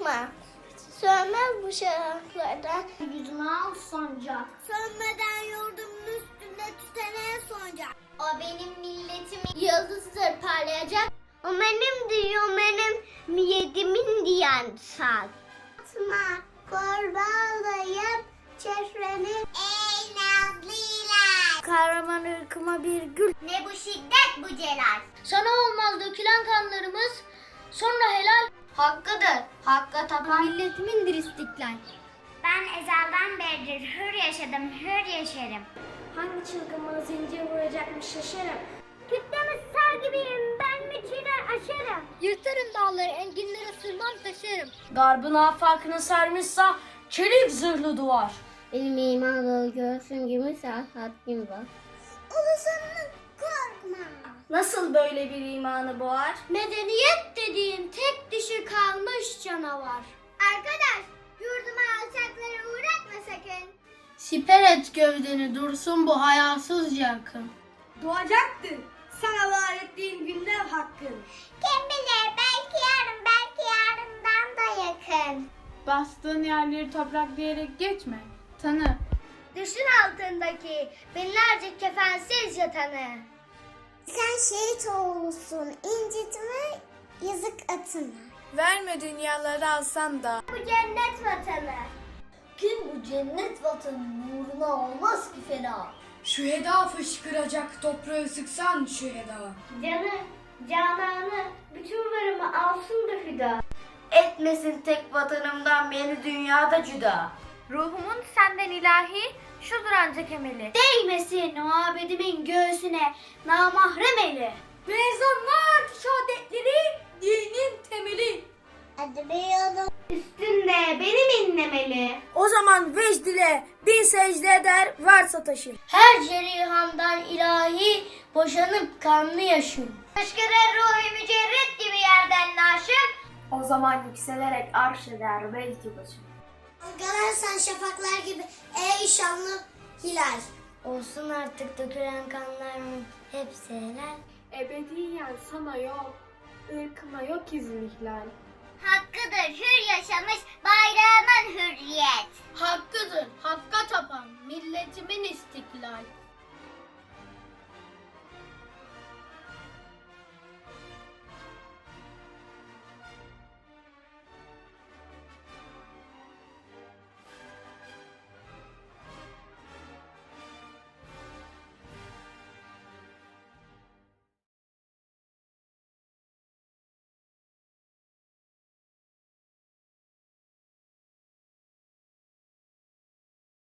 korkma. Sönmez bu şaraplardan. Yüzüme al sancak. Sönmeden yurdumun üstünde tütene sancak. O benim milletimin yıldızıdır parlayacak. O benim diyor benim milletimin diyen saat. Atma kurbağalayıp çeşmenin Ey nazlılar. Kahraman ırkıma bir gül. Ne bu şiddet bu celal. Sana olmaz dökülen kanlarımız. Sonra helal. Hakkıdır. Hakka tapan. Milletimindir istiklal. Ben ezelden beridir hür yaşadım, hür yaşarım. Hangi çılgınlığı zincir vuracakmış şaşarım. Kütlemiz sar gibiyim, ben mi çiğner aşarım. Yırtarım dağları, enginlere sırmam taşarım. Garbın afakını sarmışsa çelik zırhlı duvar. Benim imanlı göğsüm gibi saat gibi var. Korkma. Nasıl böyle bir imanı boğar? Medeniyet dediğin tek dişi kalmış canavar. Arkadaş, yurduma alçaklara uğratma sakın. Siper et gövdeni dursun bu hayasız yakın. Doğacaktır. Sana vaat ettiğim günler hakkın. Kim bilir belki yarın, belki yarından da yakın. Bastığın yerleri toprak diyerek geçme. Tanı. Düşün altındaki binlerce kefensiz yatanı. Sen şehit oğlusun, incitme yazık atına. Verme dünyaları alsan da. Bu cennet vatanı. Kim bu cennet vatanı uğruna olmaz ki fena. Şu heda fışkıracak toprağı sıksan şu heda. Canı, cananı, bütün varımı alsın da fida. Etmesin tek vatanımdan beni dünyada cüda. Ruhumun senden ilahi, şudur ancak emeli. Değmesin o abedimin göğsüne namahrem eli. Mezarlar şehadetleri dinin temeli. Hadi bir üstünde benim inlemeli. O zaman vecdile bin secde eder varsa taşır. Her cerihamdan ilahi boşanıp kanlı yaşım. Fışkırır ruhu mücerret gibi yerden naşım. O zaman yükselerek arş eder belki başım. Dalgalarsan şafaklar gibi ey şanlı hilal. Olsun artık dökülen kanlarımın hepsi helal. Ebediyen sana yok. ırkıma yok izin ihlal. Hakkıdır hür yaşamış bayrağımın hürriyet. Hakkıdır hakka tapan istiklal.